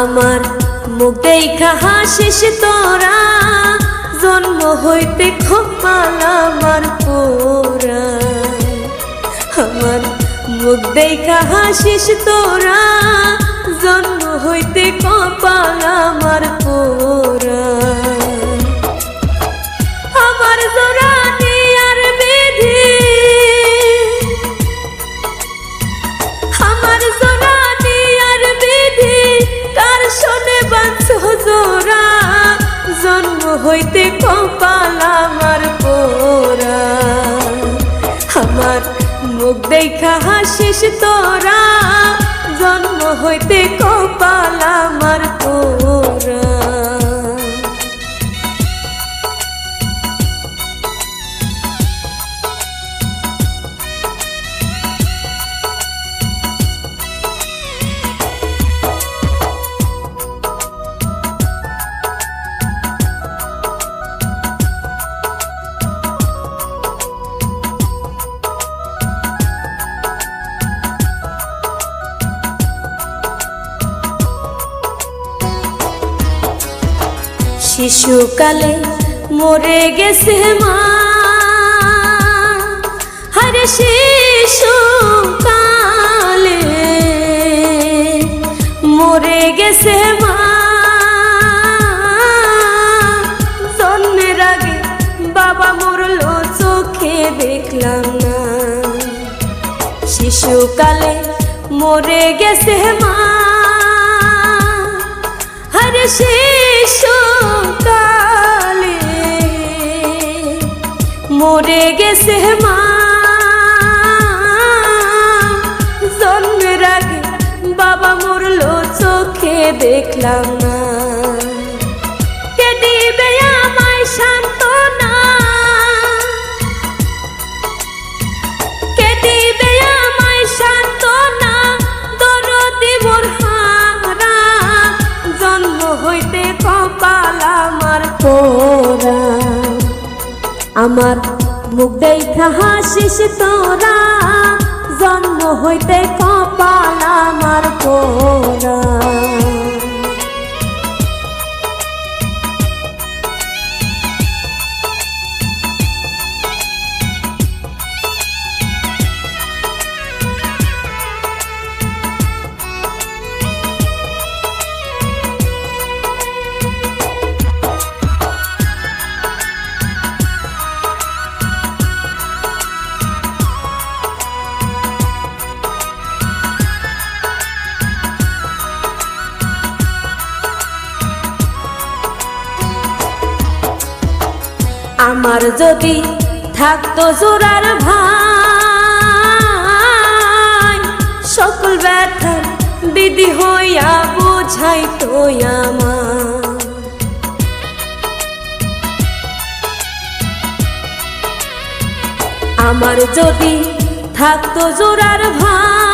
আমার মুখ দেখা হাসিস তোরা। জন্ম হইতে খোপাল আমার পোরা আমার মুখ দেখা হাসিস তোরা। জন্ম হইতে কপাল আমার পোরা হইতে কপাল আমার পোরা আমার মুখ দেখা হাসিস তোরা জন্ম হইতে কপাল আমার পোরা শিশুকালে মরে গেছে মা। হরে শিশুকালে মরে গেছে মা। জন্মের আগে বাবা মরলো, চোখে দেখলাম না। শিশুকালে মরে গেছে মা। হরে শিশুকালে মরে গেছে মা। জন্মের আগে বাবা মরলো চোখে দেখলাম না। কপাল আমার পোরা আমার মুখ দেখা হাসিস তোরা জন্ম হইতে কপাল আমার পোরা আমার যদি থাকতো জোরার ভাই, সকল ব্যথার বিধি হইয়া বুঝাইতো আমার। আমার যদি থাকতো জোরার ভাই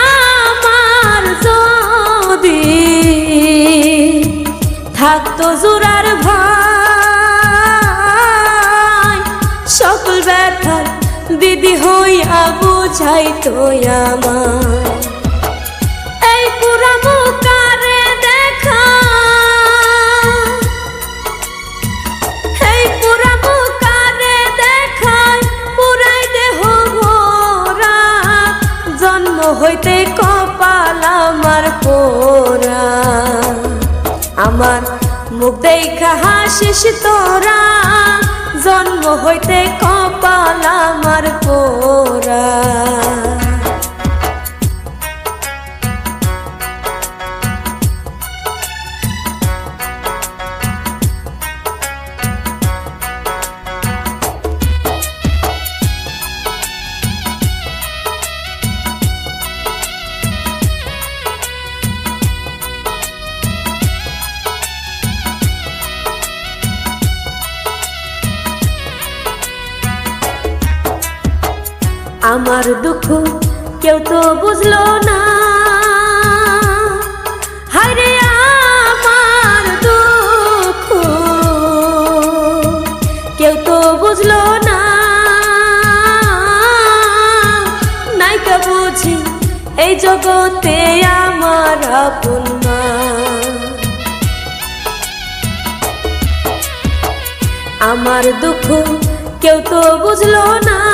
আমার যদি থাকতো দিদি হইয়া বুঝাইতো আমার। এই পুরা মুকারে দেখা। এই পুরা মুকারে দেখায় পুরাই দেহ ভরা। জন্ম হইতে কপাল আমার পোরা আমার মুখ দেখা হাসিস তোরা। জন্ম হইতে কপাল আমার পোরা আমার দুঃখ কেউ তো বুঝলো না। কেউ তো বুঝলো না। নাইকা বুঝি, এই জগতে আমার আপন আমার দুঃখ কেউ তো বুঝলো না।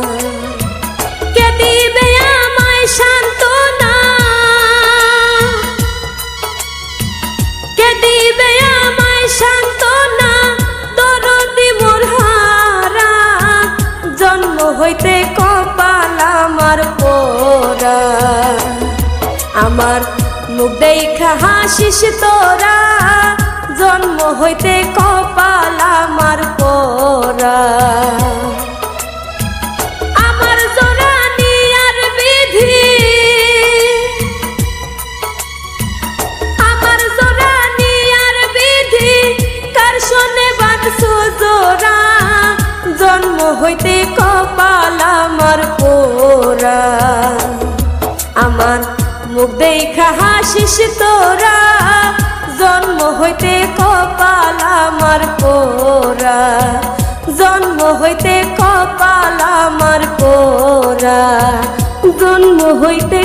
পোরা আমার মুখ দেখা হাসিস তোরা। জন্ম হইতে কপাল আমার পোরা। হইতে কপাল আমার পোরা আমার মুখ দেখা হাসিস তোরা, জন্ম হইতে কপাল আমার পোরা জন্ম হইতে কপাল আমার পোরা জন্ম হইতে